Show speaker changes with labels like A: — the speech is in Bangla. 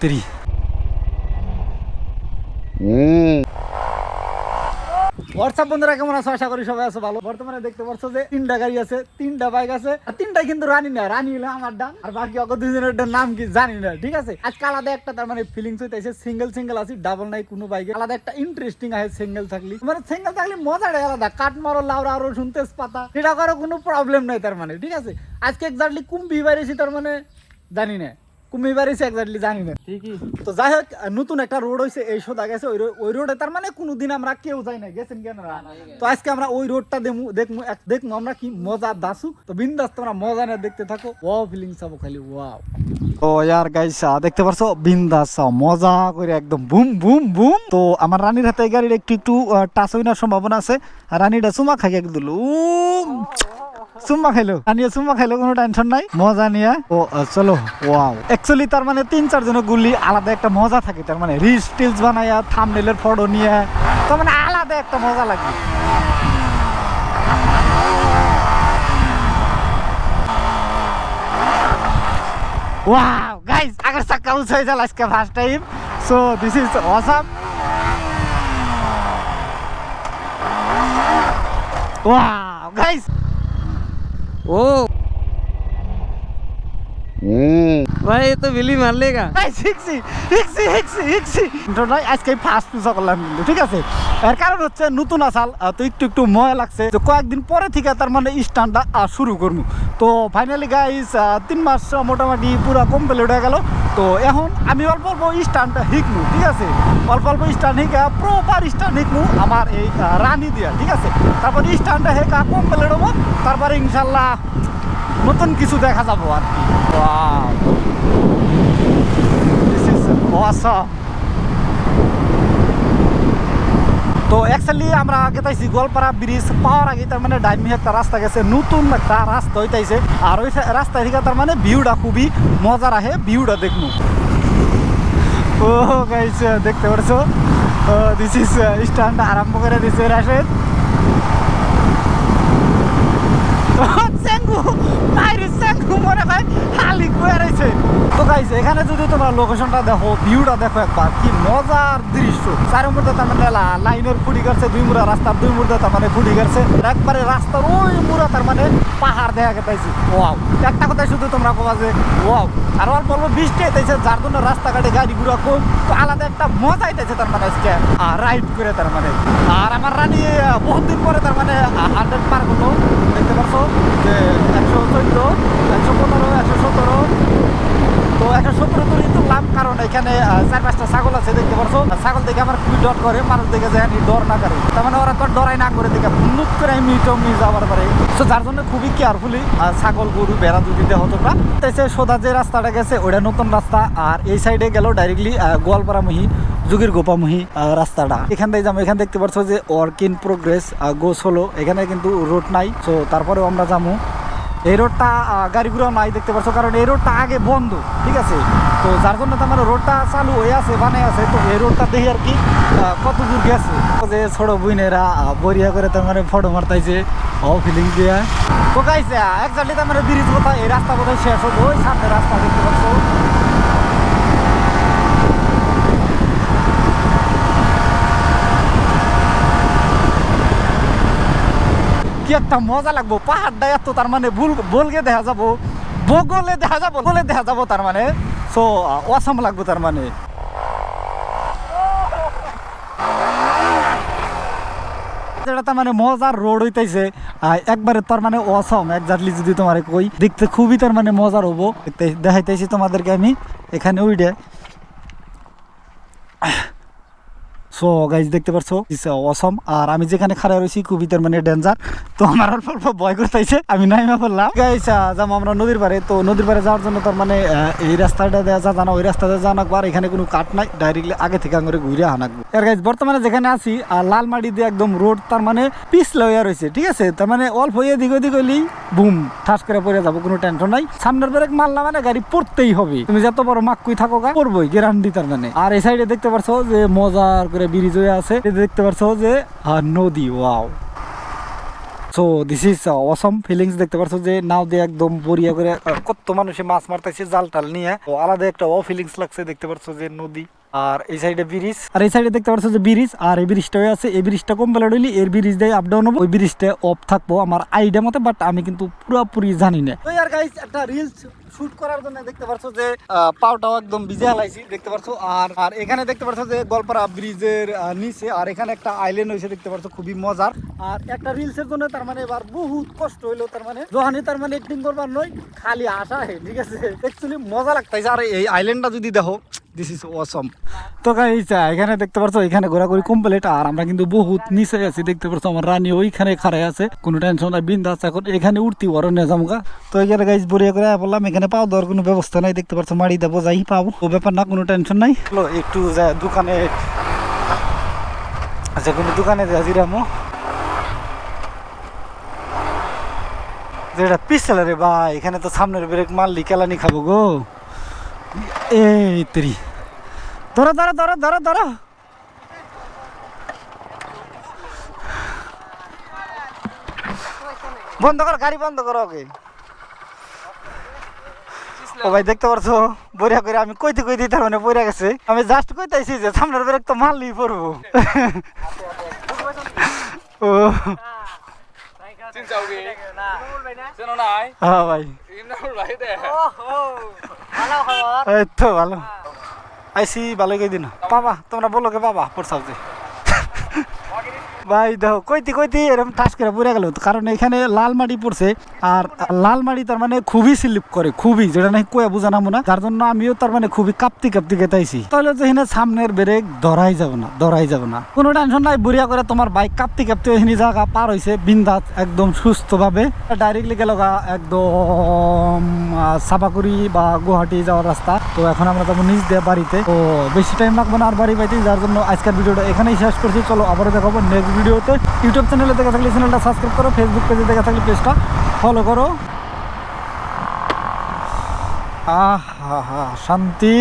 A: তেরি হোয়াটসঅ্যাপ বন্ধুরা, কেমন আছো? আশা করি সবাই আছো ভালো। বর্তমানে দেখতে পাচ্ছ যে তিনটা গাড়ি আছে, তিনটা বাইক আছে, আর তিনটাই কিন্তু রানি না রানি হলো আমার ডান, আর বাকি অত দুজনের নাম কি জানি না, ঠিক আছে? আজকে আলাদা একটা তার মানে ফিলিংস হইতেছে সিঙ্গেল সিঙ্গেল আছে ডাবল নাই কোনো বাইকে আলাদা একটা ইন্টারেস্টিং আছে সিঙ্গেল থাকলে। মানে সিঙ্গেল থাকলে মজাটাই আলাদা, কাঠ মারো লাউরা আরও শুনতে পাতা। এটা করার কোনো প্রবলেম নাই তার মানে ঠিক আছে? আজকে এক্সাক্টলি কুম্ভি বাইরেছি তার মানে জানি না। কুম্ভি বাইরেছি এক্সাক্টলি জানি না।
B: ঠিকই।
A: তো যাই হোক নতুন একটা রোড হয়েছে এই সোদা গেছে ওই ওই রোডে তার মানে কোনোদিন আমরা কেউ যাই না গেছেন কেন তো আজকে আমরা ওই রোডটা দেখমু এক- দেখমু আমরা কি মজা দাসু। তো বিন্দাস তোমরা মজা না দেখতে থাকো। ওয়াও ফিলিংস হব খালি ওয়াও ও ইয়ার গাইসা দেখতে পারছ? বিন্দাস মজা করে একদম বুম বুম বুম। তো আমার রানীর হাতে গাড়ির একটু একটু টাচ হইনার সম্ভাবনা আছে। রানীটা চুমা খাই একদম চুম্মা খাইলো। আনিয়ে চুম্মা খাইলো কোনো টেনশন নাই। মজা নিয়ে। ও চলো ওয়াও অ্যাকচুয়ালি তার মানে তিন চার জনের গুলি আলাদা একটা মজা থাকে। তার মানে রিলস টিলস বানাইয়া থামনেলের ফটো নিয়ে। তার মানে আলাদা একটা মজা লাগে। Wow, guys, agar sakka usai jala iske first time. So this is awesome. Wow, お
B: お ভাই এ তো বিলি মার লেগা
A: শিখছি শিখছি শিখছি শিখছি তো নয় আজকে ফার্স্ট পিসা করলাম কিন্তু ঠিক আছে? এর কারণ হচ্ছে নতুন আসাল তো একটু একটু ময়া লাগছে। তো কয়েকদিন পরে থেকে তার মানে স্টানটা শুরু করব। তো ফাইনালি গাইস তিন মাস মোটামুটি পুরো কমপ্লিট হয়ে গেল। তো এখন আমি অল্প অল্প স্টানটা শিখব ঠিক আছে? অল্প অল্প স্টান শিখা প্রপার স্টান শিখব আমার এই রানি দিয়া ঠিক আছে? তারপর স্টানটা শেখা কমপ্লিট হব। তারপরে ইনশাল্লাহ নতুন কিছু দেখা যাব আর কি. তো অ্যাকচুয়ালি আমরা আগে তাইছি গোয়ালপাড়া ব্রিজ পাওয়ার আগে তার মানে ডাইমি একটা রাস্তা গেছে, নতুন একটা রাস্তা হইতাইছে। আর ওই রাস্তা থেকে তার মানে ভিউটা খুবই মজার আহে ভিউটা দেখব ও গাইছে দেখতে পারছ? দিস ইজ স্ট্যান্ড আরম্ভ করে দিছে রাশেদ। Vários মনে হয় হালি কুয়ারাইছে তো গাইছে এখানে যদি তোমরা লোকেশনটা দেখো ভিউটা দেখো একবার, কি মজার দৃশ্য। চার মুহূর্তে তার মানে লাইনের ফুটি করছে দুই মুড়া রাস্তার, দুই মুহূর্তে তার মানে ফুটি করছে একবারে রাস্তার ওই মুড়া তার মানে পাহাড় দেখা গেছে। ওয়াও একটা কথা শুধু তোমরা কবা যে ওয়াও আর অল্প অল্প বৃষ্টি হইতেছে যার জন্য রাস্তাঘাটে গাড়ি ঘুরা কম। তো আলাদা একটা মজা হইতেছে তার মানে আজকে রাইড করে তার মানে। আর আমার রানী বহুত দিন পরে তার মানে হান্ড্রেড পার হলো। দেখতে পাচ্ছ যে একশো চোদ্দ, একশো সতেরো তো একশো সতেরো তুলি তুললাম কারণ এখানে আহ, চার পাঁচটা ছাগল আছে দেখতে পারছ আর ছাগল ডর করে, মানুষ দেখে যায় ডর না করে। তার মানে ওরা তো ডরাই না করে দেখে, নুক করে আমি টমি যাওয়ার পরে। তো যার জন্য খুবই কেয়ারফুলি ছাগল, গরু বেড়া যদি দেহ তোমরা তাইছে সোজা যে রাস্তাটা গেছে ওটা নতুন রাস্তা। আর এই সাইডে গেল ডাইরেক্টলি গোয়ালপাড়া মহি যুগের গোপামহি রাস্তাটা। এখান থেকে যাব, এখানে দেখতে পাচ্ছ যে ওয়ার্ক ইন প্রোগ্রেস গোস হলো। এখানে কিন্তু রোড নাই তো তারপরেও আমরা যাব। এই রোডটা গাড়ি গাড়িগুলো নাই দেখতে পাচ্ছ কারণ এই রোডটা আগে বন্ধ, ঠিক আছে? তো যার জন্য তোমার রোডটা চালু হয়ে আছে বানাই আছে, তো এই রোডটা দেখি আর কি কত দূর গেছে। যে ছোট বুইনেরা বরিয়া করে তোমার ফটো মারতাইছে ও ফিলিং দিয়া তো গাইছে একজাক্টলি তোমার ব্রিজ কোথায়? এই রাস্তা কোথায় শেষ হবে ওই সামনে রাস্তা দেখতে পাচ্ছ। কি একটা মজা লাগবো? পাহাড়টা এত তার মানে ভুল বলগে দেখা যাব। বগলে দেখা যাব বলে দেখা যাব তার মানে। সো অসাম লাগবো তার মানে। মানে মজার হইতেছে। একবারে তার মানে অসম যদি খুবই মানে মজার দেখাইতেছি তোমাদেরকে আমি, এখানে উইডে। সো গাইজ দেখতে পারছ? ইস অসম আর আমি যেখানে খাড়া রয়েছি খুবই তার মানে ডেঞ্জার তো আমার অল্প অল্প ভয় করতেছে, আমি নাইমা পড়লাম। গাইজ যাব আমরা নদীর পারে তো নদীর পারে যাওয়ার জন্য তার মানে এই রাস্তাটা দেওয়া যা জানা, ওই রাস্তাতে জানাকবো আর এখানে কোনো কাট নাই ডাইরেক্টলি আগে থেকে আঙুরে ঘুরে হানাকবো আর গাইজ বর্তমানে যেখানে আছি লালমাটি দিয়ে একদম রোড তার মানে পিছলে হইয়া রয়েছে, ঠিক আছে? তার মানে অল্প হইয়া দিক ওদিক হইলেই বুম ঠাস করে পড়ে যাব, কোনো টেনশন নাই। সামনের ব্রেক মারলাম মানে গাড়ি পড়তেই হবে। তুমি যত বড় মাক্কুই থাকো গা, পড়বই গ্যারান্টি তার মানে। আর এই সাইডে দেখতে পারছ যে মজার করে ব্রিজ হয়ে আছে। দেখতে পারছ যে, আর নদী wow so this is awesome feelings দেখতে পারছ যে, নাও দিয়ে একদম বরিয়া করে কত মানুষে মাছ মারতেছে জাল টাল নিয়ে আলাদা একটা ও ফিলিংস লাগছে, দেখতে পারছ যে, নদী। আর এই সাইডে ব্রিজ। আর এই সাইডে দেখতে পাচ্ছ যে ব্রিজ আর এই ব্রিজটা আছে এই ব্রিজটা কমপ্লিট হইলে এর ব্রিজ দিয়ে আপ ডাউন হব ওই ব্রিজটা অফ থাকব আমার আইডিয়া মতে বাট আমি কিন্তু পুরোপুরি জানি না। তো ইয়ার গাইস একটা রিলস শুট করার জন্য দেখতে পাচ্ছ যে পাওটাও একদম ভিজে হালাইছি দেখতে পাচ্ছ? আর আর এখানে দেখতে পাচ্ছ যে গলপাড়া ব্রিজের নিচে আর এখানে একটা আইল্যান্ড হয়েছে দেখতে পাচ্ছ? খুবই মজার। আর একটা রিলসের জন্য তার মানে এবার বহুত কষ্ট হইল তার মানে যখনই তার মানে এক্টিং করবার নয় খালি হে ঠিক আছে? অ্যাকচুয়ালি মজা লাগতাইছে আর এই আইল্যান্ডটা যদি দেখো দিস ইজ অসম তো গাইস এখানে দেখতে পাচ্ছ এখানে ঘোরাঘুরি কমপ্লিট আর আমরা কিন্তু বহুত নিচে আছি, দেখতে পাচ্ছ আমার রানী ওইখানে খাড়াই আছে। কোনো টেনশন নাই, বিন্দাস এখন এখানে উঠতি বড় নিয়ে তো এখানে গাইস বড়িয়া করে বললাম, এখানে পাও দেওয়ার কোনো ব্যবস্থা নাই। দেখতে পাচ্ছ মাড়ি দেবো যাই পাবো ও ব্যাপার না, কোনো টেনশন নাই। একটু দোকানে আচ্ছা কোনো দোকানে জিরামো। যেটা পিছলে রে ভাই, এখানে তো সামনের ব্রেক মারলি, কেলানি খাব গো। এই তেরি ধরো ধরো ধরো ধরো ধরো। বন্ধ কর, গাড়ি বন্ধ করো ওকে ও ভাই, দেখতে পারছ? বরিয়া করে আমি কইতে কইতে তার মানে পড়ে গেছে। আমি জাস্ট কইতাইছি যে সামনের ব্রেক তো মারলি পড়ব। ও।
B: Xin chào quý Xin nó này.
A: হ্যাঁ ভাই
B: Im nào lấy
A: এই তো ভালো আইসি ভালো কই দিন বাবা তোমরা বলো কে বাবা পড়ছাও যে ভাই, দেখো, কইতে কইতে এরকম ঠাস করে পড়ে গেল। কারণ এখানে লাল মাটি পড়ছে, আর লাল মাটি তার মানে খুবই স্লিপ করে, খুবই, যেটা নাকি কয়ে বোঝানামো না যার জন্য আমিও তার মানে খুবই কাঁপতে কাঁপতে গেতাইছি তাহলে তো এখানে সামনের ব্রেক ধরাই যাবে না, ধরাই যাবে না। কোনো টেনশন নাই, বুড়িয়া করে তোমার বাইক কাঁপতে কাঁপতে এখানে জায়গা পার হয়েছে বিন্দাস, একদম সুস্থভাবে। ডাইরেক্টলি গেল একদম সাপাকুড়ি বা গুয়াহাটি যাওয়ার রাস্তা। তো এখন আমরা যাব নিজ দিয়ে বাড়িতে। তো বেশি টাইম লাগবে না আর বাড়ি পাইতে, যার জন্য আজকের ভিডিওটা এখানেই শেষ করছি। চলো, আবারও দেখাবো নেক্সট ভিডিওতে। ইউটিউব চ্যানেলে দেখা থাকলে চ্যানেলটা সাবস্ক্রাইব করো ফেসবুক পেজে দেখা থাকলে পেজটা ফলো করো। আহ হা হা শান্তি।